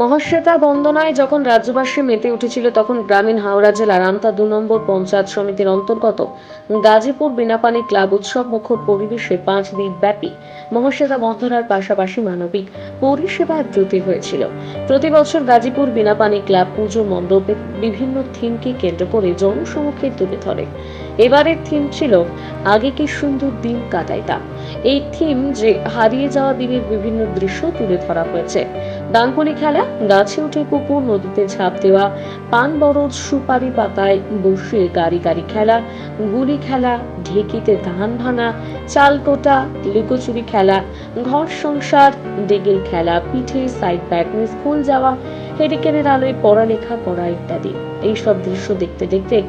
মহাশ্বেতা বন্দনায় যখন রাজ্যবাসী মেতে উঠেছিল, তখন গ্রামীণ হাওড়া জেলার আমতা দু নম্বর পঞ্চায়েত সমিতির অন্তর্গত গাজীপুর বিনাপানি ক্লাব উৎসব মুখর পরিবেশে পাঁচ দিন ব্যাপী মহাশ্বেতা বন্দনার পাশাপাশি মানবিক পরিষেবায় ব্রতী হয়েছিল। প্রতি বছর গাজীপুর বিনাপানি ক্লাব পুজো মণ্ডপে বিভিন্ন থিমকে কেন্দ্র করে জনসমক্ষে তুলে ধরে। এবারের থিম ছিল, আগে কি সুন্দর দিন কাটাইতা এই থিম যে হারিয়ে যাওয়া দিনের বিভিন্ন দৃশ্য তুলে ধরা হয়েছে। ডাঙ্গুলি খেলা, গাছে উঠে কুকুর, নদীতে ছাপ দেওয়া, পান বরজ, সুপারি পাতায় বসে গাড়ি গাড়ি খেলা, গুলি খেলা, ঢেকিতে ধান ভাঙা চাল কোটা লুকোচুরি খেলা, ঘর সংসার ডেগের খেলা, পিঠে সাইড ব্যাগ, স্কুল যাওয়া হেরিকেনের আলোয় পড়ালেখা করা ইত্যাদি। এইসব দৃশ্য দেখতে দেখতে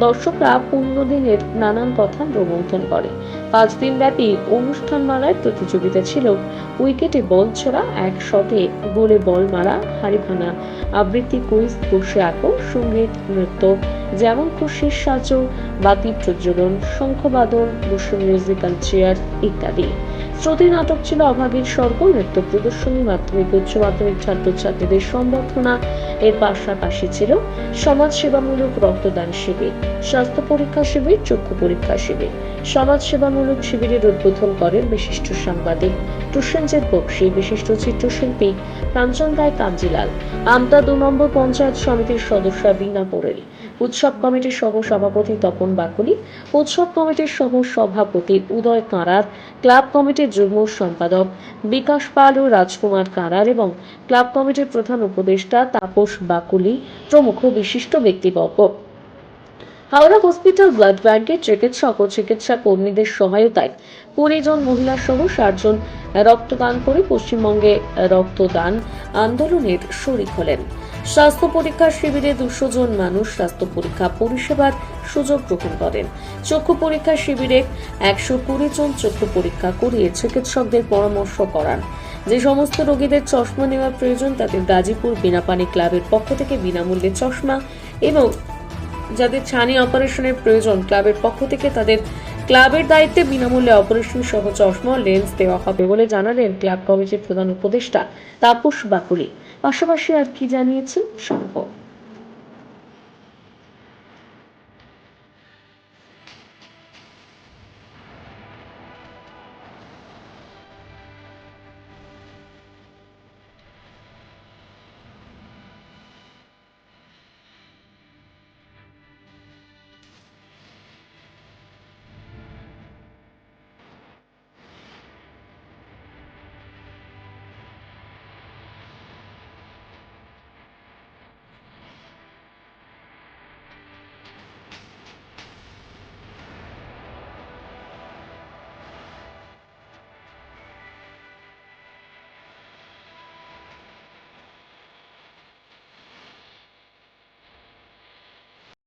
দর্শকরা পনেরো দিনের নানান কথা প্রবন্ধন করে। পাঁচ দিন ব্যাপী অনুষ্ঠান অনুষ্ঠানমালায় প্রতিযোগিতা ছিল। উইকেটে বল ছড়া, এক শটে গোলে বল মারা হাড়ি ভাঙা আবৃত্তি কুইজ বসে আঁকো, সংগীত, নৃত্য যেমন খুশির সাজো, বাতি প্রজ্বলন শঙ্খবাদন বসে মিউজিক্যাল চেয়ার ইত্যাদি। শ্রুতি নাটক ছিল অভাগীর স্বর্গ, নৃত্য প্রদর্শনী মাধ্যমিক, উচ্চ মাধ্যমিক ছাত্রছাত্রীদের সম্বর্ধনা। এর পাশাপাশি ছিল সমাজ সেবামূলক রক্তদান শিবির, স্বাস্থ্য পরীক্ষা শিবির, চক্ষু পরীক্ষা শিবির। সমাজ সেবামূলক শিবিরের উদ্বোধন করেন বিশিষ্ট সাংবাদিক প্রসেনজিৎ বক্সি, বিশিষ্ট চিত্রশিল্পী কাঞ্চন রায় কাঞ্জিলাল। আমতা দু নম্বর পঞ্চায়েত সমিতির সদস্য বিনা পোরেল। উৎসব কমিটির সহ সভাপতি তপন বাকুলি, উৎসব কমিটির সহ সভাপতি উদয় কাঁড়ার ক্লাব কমিটির যুগ্ম সম্পাদক বিকাশ পাল ও রাজকুমার কাঁড়ার এবং ক্লাব কমিটির প্রধান উপদেষ্টা তাপস বাকুলি, প্রমুখ বিশিষ্ট ব্যক্তিবর্গ। হাওড়া হসপিটাল ব্লাড ব্যাংকের চিকিৎসক ও চিকিৎসা কর্মীদের সহায়তায় কুড়ি জন মহিলা সহ ষাট জন রক্তদান করে পশ্চিমবঙ্গে রক্তদান আন্দোলনের শরিক হলেন। স্বাস্থ্য পরীক্ষা শিবিরে দুশো জন মানুষ স্বাস্থ্য পরীক্ষা পরিষেবার সুযোগ গ্রহণ করেন। চক্ষু পরীক্ষা শিবিরে একশো কুড়ি জন চক্ষু পরীক্ষা করিয়ে চিকিৎসকদের পরামর্শ করান। যে সমস্ত রোগীদের চশমা নেওয়ার প্রয়োজন, তাদের গাজীপুর বিনাপানি ক্লাবের পক্ষ থেকে বিনামূল্যে চশমা এবং যাদের ছানি অপারেশনের প্রয়োজন, ক্লাবের পক্ষ থেকে তাদের ক্লাবের দায়িত্বে বিনামূল্যে অপারেশন সহ চশমা, লেন্স দেওয়া হবে বলে জানালেন ক্লাব কমিটির প্রধান উপদেষ্টা তাপস বাকুলি পাশাপাশি আর কি জানিয়েছেন শুনব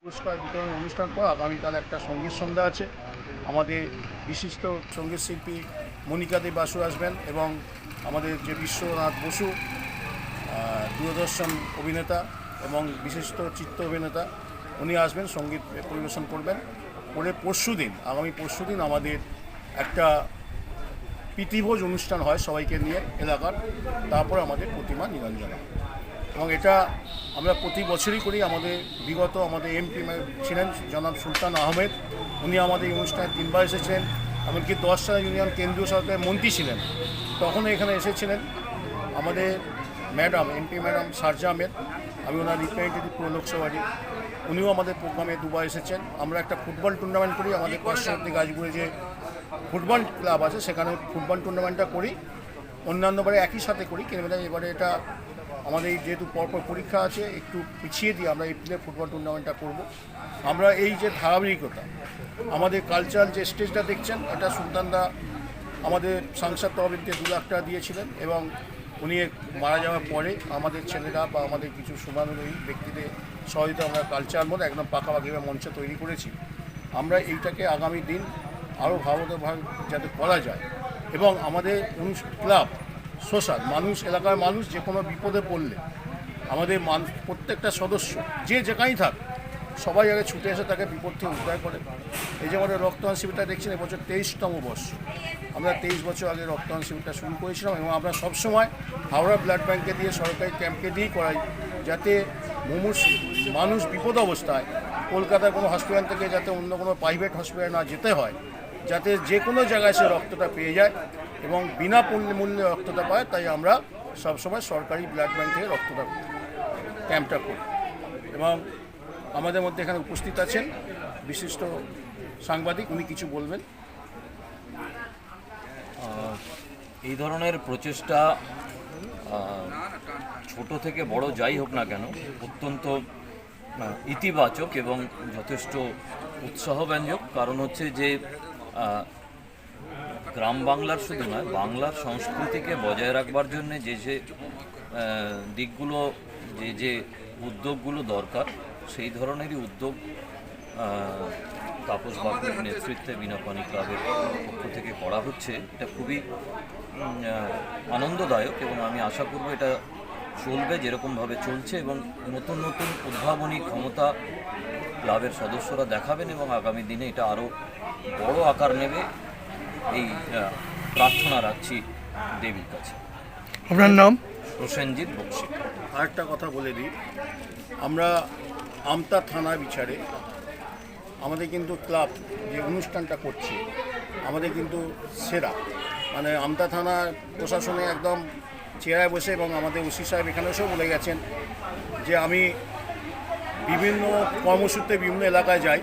পুরস্কার বিতরণ অনুষ্ঠান পর আগামীকাল একটা সংগীত সন্ধ্যা আছে। আমাদের বিশিষ্ট সংগীত শিল্পী মনিকা দেব বাসু আসবেন এবং আমাদের যে বিশ্বনাথ বসু দূরদর্শন অভিনেতা এবং বিশিষ্ট চিত্র অভিনেতা, উনি আসবেন, সংগীত পরিবেশন করবেন। পরে পরশু দিন, আগামী পরশু দিন আমাদের একটা প্রীতিভোজ অনুষ্ঠান হয় সবাইকে নিয়ে, এলাকার। তারপর আমাদের প্রতিমা নিরঞ্জনা। এবং এটা আমরা প্রতি বছরই করি। আমাদের বিগত আমাদের এমপি ছিলেন জনাব সুলতান আহমেদ। উনি আমাদের এই অনুষ্ঠানে তিনবার এসেছিলেন। এমনকি দশটা ইউনিয়ন কেন্দ্রীয় সরকারের মন্ত্রী ছিলেন। তখন এখানে এসেছিলেন আমাদের madam, MP madam Sarja Ahmed. আমি ওনার রিপ্রেজেন্টেটিভ পুরো লোকসভারই উনিও আমাদের প্রোগ্রামে দুবার এসেছেন। আমরা একটা ফুটবল টুর্নামেন্ট করি। আমাদের পার্শ্ববর্তী গাজীপুরে যে ফুটবল ক্লাব আছে, সেখানে ফুটবল টুর্নামেন্টটা করি। অন্যান্যবারে একই সাথে করি কিন্তু এবারে এটা আমাদের যেহেতু পরপর পরীক্ষা আছে, একটু পিছিয়ে দিয়ে আমরা এপ্রিলে ফুটবল টুর্নামেন্টটা করব। আমরা এই যে ধারাবাহিকতা, আমাদের কালচারাল যে স্টেজটা দেখছেন, এটা সুলতানদা আমাদের সাংসদ তহবিলকে দু লাখ টাকা দিয়েছিলেন এবং উনি মারা যাওয়ার পরে আমাদের ছেলেরা বা আমাদের কিছু সুনানুরোহী ব্যক্তিদের সহযোগিতা আমরা কালচার মধ্যে একদম পাকাপাকিভাবে মঞ্চ তৈরি করেছি। আমরা এইটাকে আগামী দিন আরও ভালোভাবে যাতে করা যায় এবং আমাদের ক্লাব সোশ্যাল মানুষ, এলাকার মানুষ যে কোনো বিপদে পড়লে আমাদের মানুষ প্রত্যেকটা সদস্য, যে যেখানেই থাক, সবাই আগে ছুটে এসে তাকে বিপদ থেকে উদ্ধার করে। এই যে আমাদের রক্তদান শিবিরটা দেখছেন, এবছর তেইশতম বর্ষ। আমরা তেইশ বছর আগে রক্তদান শিবিরটা শুরু করেছিলাম এবং আমরা সবসময় হাওড়া ব্লাড ব্যাংকে দিয়ে সরকারি ক্যাম্পকে দিয়েই করাই, যাতে মুমূর্ষ মানুষ বিপদ অবস্থায় কলকাতার কোনো হসপিটাল থেকে যাতে অন্য কোনো প্রাইভেট হসপিটাল না যেতে হয়। যাতে যে কোনো জায়গায় সে রক্তটা পেয়ে যায় এবং বিনা মূল্যে রক্তটা পায়, তাই আমরা সবসময় সরকারি ব্লাড ব্যাংক থেকে রক্তটা ক্যাম্পটা করি। এবং আমাদের মধ্যে এখানে উপস্থিত আছেন বিশিষ্ট সাংবাদিক, উনি কিছু বলবেন। এই ধরনের প্রচেষ্টা ছোট থেকে বড় যাই হোক না কেন, অত্যন্ত ইতিবাচক এবং যথেষ্ট উৎসাহব্যঞ্জক। কারণ হচ্ছে যে গ্রাম বাংলার শুধু নয়, বাংলার সংস্কৃতিকে বজায় রাখবার জন্য যে যে দিকগুলো, যে যে উদ্যোগগুলো দরকার, সেই ধরনেরই উদ্যোগ তাপস বাবুর নেতৃত্বে বিনাপানি ক্লাবের পক্ষ থেকে করা হচ্ছে। এটা খুবই আনন্দদায়ক এবং আমি আশা করব এটা চলবে যেরকমভাবে চলছে এবং নতুন নতুন উদ্ভাবনী ক্ষমতা ক্লাবের সদস্যরা দেখাবেন এবং আগামী দিনে এটা আরও বড় আকার নেবে এই প্রার্থনা রাখছি দেবীর কাছে। আপনার নাম? প্রসেনজিৎ বক্সি। আরেকটা কথা বলে দিই আমরা আমতা থানা বিচারে আমাদের কিন্তু ক্লাব যে অনুষ্ঠানটা করছে আমাদের কিন্তু সেরা। মানে আমতা থানা প্রশাসনে একদম চেয়ারে বসে এবং আমাদের ওসি সাহেব এখানে এসেও বলে গেছেন যে আমি বিভিন্ন কর্মসূত্রে বিভিন্ন এলাকায় যাই,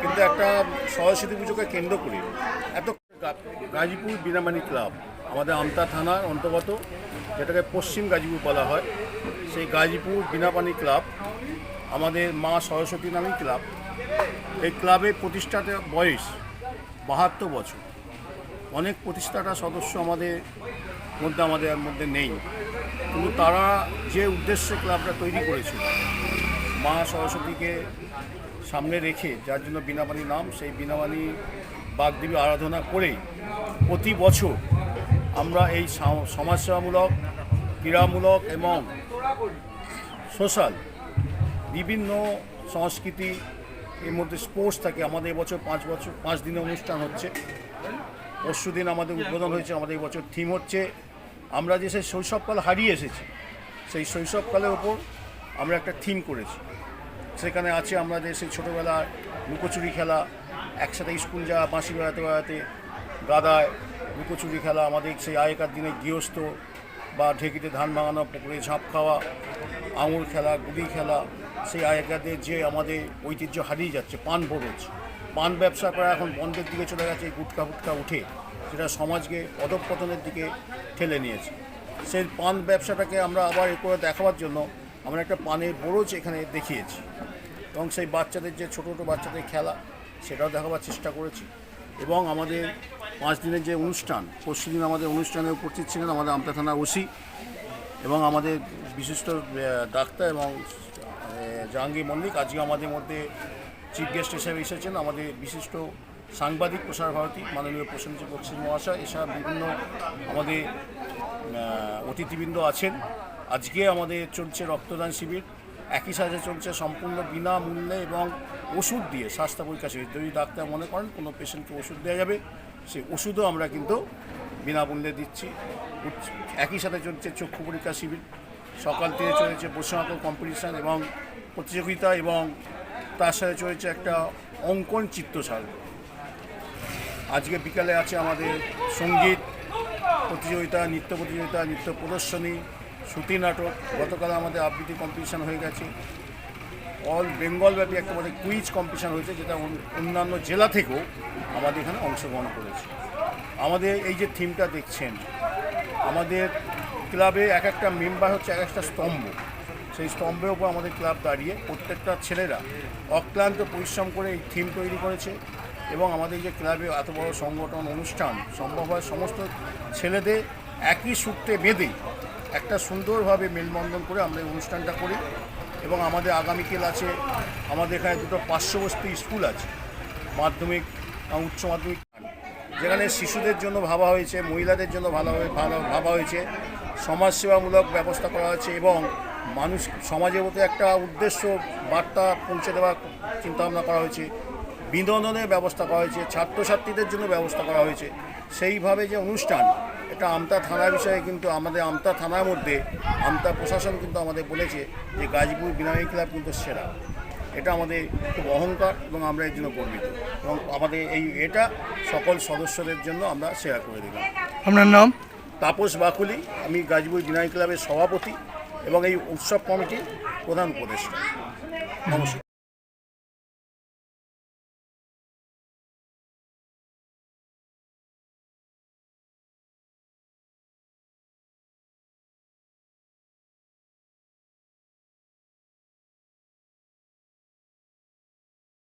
কিন্তু একটা সরস্বতী পুজোকে কেন্দ্র করে। এত গাজীপুর বিনামানি ক্লাব, আমাদের আমতা থানার অন্তর্গত, যেটাকে পশ্চিম গাজীপুর বলা হয়, সেই গাজীপুর বিনাপানি ক্লাব, আমাদের মা সরস্বতী নামী ক্লাব। এই ক্লাবের প্রতিষ্ঠাতা বয়স বাহাত্তর বছর। অনেক প্রতিষ্ঠাতা সদস্য আমাদের মধ্যে আমাদের মধ্যে নেই। কিন্তু তারা যে উদ্দেশ্যে ক্লাবটা তৈরি করেছিল, মা সরস্বতীকে সামনে রেখে, যার জন্য বিনাবাণী নাম, সেই বিনাবাণী বাগদেবী আরাধনা করে প্রতি বছর আমরা এই সমাজসেবামূলক, ক্রীড়ামূলক এবং সোশ্যাল বিভিন্ন সংস্কৃতি এর মধ্যে স্পোর্টস থাকে। আমাদের এবছর পাঁচ বছর, পাঁচ দিনের অনুষ্ঠান হচ্ছে। পরশু দিন আমাদের উদ্বোধন হয়েছে, আমাদের এই বছর থিম হচ্ছে, আমরা যে সেই শৈশবকাল হারিয়ে এসেছি, সেই শৈশবকালের ওপর আমরা একটা থিম করেছি। সেখানে আছে আমাদের সেই ছোটোবেলায় লুকোচুরি খেলা, একসাথে স্কুল যাওয়া, বাঁশি বেড়াতে বেড়াতে, গাদায় লুকোচুরি খেলা, আমাদের সেই আগেকার দিনে গৃহস্থ বা ঢেকিতে ধান ভাঙানো, পুকুরে ঝাঁপ খাওয়া, আঙুর খেলা, গুলি খেলা, সেই আগেকারদের যে আমাদের ঐতিহ্য হারিয়ে যাচ্ছে, পান ভরজ পান ব্যবসা করা এখন বন্ধের দিকে চলে গেছে গুটকা ফুটকা উঠে, সেটা সমাজকে অধঃপতনের দিকে ঠেলে নিয়েছে। সেই পান ব্যবসাটাকে আমরা আবার এ করে দেখাবার জন্য আমরা একটা পানের বরজ এখানে দেখিয়েছি। এবং সেই বাচ্চাদের যে ছোটো ছোটো বাচ্চাদের খেলা, সেটাও দেখাবার চেষ্টা করেছি। এবং আমাদের পাঁচ দিনের যে অনুষ্ঠান, পরশু দিন আমাদের অনুষ্ঠানে উপস্থিত ছিলেন আমাদের আমতা থানা ওসি এবং আমাদের বিশিষ্ট ডাক্তার এবং জাহাঙ্গীর মল্লিক। আজকে আমাদের মধ্যে চিফ গেস্ট হিসেবে এসেছেন আমাদের বিশিষ্ট সাংবাদিক প্রসার ভারতী, মাননীয় প্রসেনজিৎ বক্সি মহাশয়, এছাড়া বিভিন্ন আমাদের অতিথিবৃন্দ আছেন। আজকে আমাদের চলছে রক্তদান শিবির। একই সাথে চলছে সম্পূর্ণ বিনামূল্যে এবং ওষুধ দিয়ে স্বাস্থ্য পরীক্ষা শিবির। যদি ডাক্তার মনে করেন কোনো পেশেন্টকে ওষুধ দেওয়া যাবে, সেই ওষুধও আমরা কিন্তু বিনামূল্যে দিচ্ছি। একই সাথে চলছে চক্ষু পরীক্ষা শিবির। সকাল থেকে চলেছে বসুমাত কম্পিটিশান এবং প্রতিযোগিতা এবং তার সাথে চলেছে একটা অঙ্কন চিত্রশাল আজকে বিকালে আছে আমাদের সংগীত প্রতিযোগিতা, নৃত্য প্রতিযোগিতা, নৃত্য প্রদর্শনী, শ্রুতি নাটক। গতকাল আমাদের আবৃত্তি কম্পিটিশান হয়ে গেছে। অল বেঙ্গলব্যাপী একটা আমাদের কুইজ কম্পিটিশান হয়েছে, যেটা অন্যান্য জেলা থেকেও আমাদের এখানে অংশগ্রহণ করেছে। আমাদের এই যে থিমটা দেখছেন, আমাদের ক্লাবে এক একটা মেম্বার হচ্ছে এক একটা স্তম্ভ। সেই স্তম্ভের উপর আমাদের ক্লাব দাঁড়িয়ে প্রত্যেকটা ছেলেরা অক্লান্ত পরিশ্রম করে এই থিম তৈরি করেছে এবং আমাদের যে ক্লাবে এত বড় সংগঠন, অনুষ্ঠান সম্ভব হয় সমস্ত ছেলেদের একই সূত্রে বেঁধে একটা সুন্দরভাবে মেলবন্ধন করে আমরা এই অনুষ্ঠানটা করি এবং আমাদের আগামীকাল আছে, আমাদের এখানে দুটো পার্শ্ববর্তী স্কুল আছে, মাধ্যমিক উচ্চ মাধ্যমিক। যেখানে শিশুদের জন্য ভাবা হয়েছে, মহিলাদের জন্য ভালো ভালো ভাবা হয়েছে, সমাজসেবামূলক ব্যবস্থা করা হয়েছে এবং মানুষ সমাজের মধ্যে একটা উদ্দেশ্য বার্তা পৌঁছে দেওয়ার চিন্তাভাবনা করা হয়েছে। বিনোদনের ব্যবস্থা করা হয়েছে ছাত্রছাত্রীদের জন্য ব্যবস্থা করা হয়েছে। সেইভাবে যে অনুষ্ঠান এটা আমতা থানা বিষয়ে কিন্তু আমাদের আমতা থানার মধ্যে আমতা প্রশাসন কিন্তু আমাদের বলেছে যে গাজীপুর বিনামী ক্লাব কিন্তু সেরা। এটা আমাদের খুব অহংকার এবং আমরা এর জন্য গর্বিত। এবং আমাদের এই এটা সকল সদস্যদের জন্য আমরা শেয়ার করে দিলাম। আপনার নাম? তাপস বাকুলি আমি গাজীপুর বিনায়ী ক্লাবের সভাপতি। এবং এই উৎসব কমিটির প্রধান উপদেষ্টা। নমস্কার।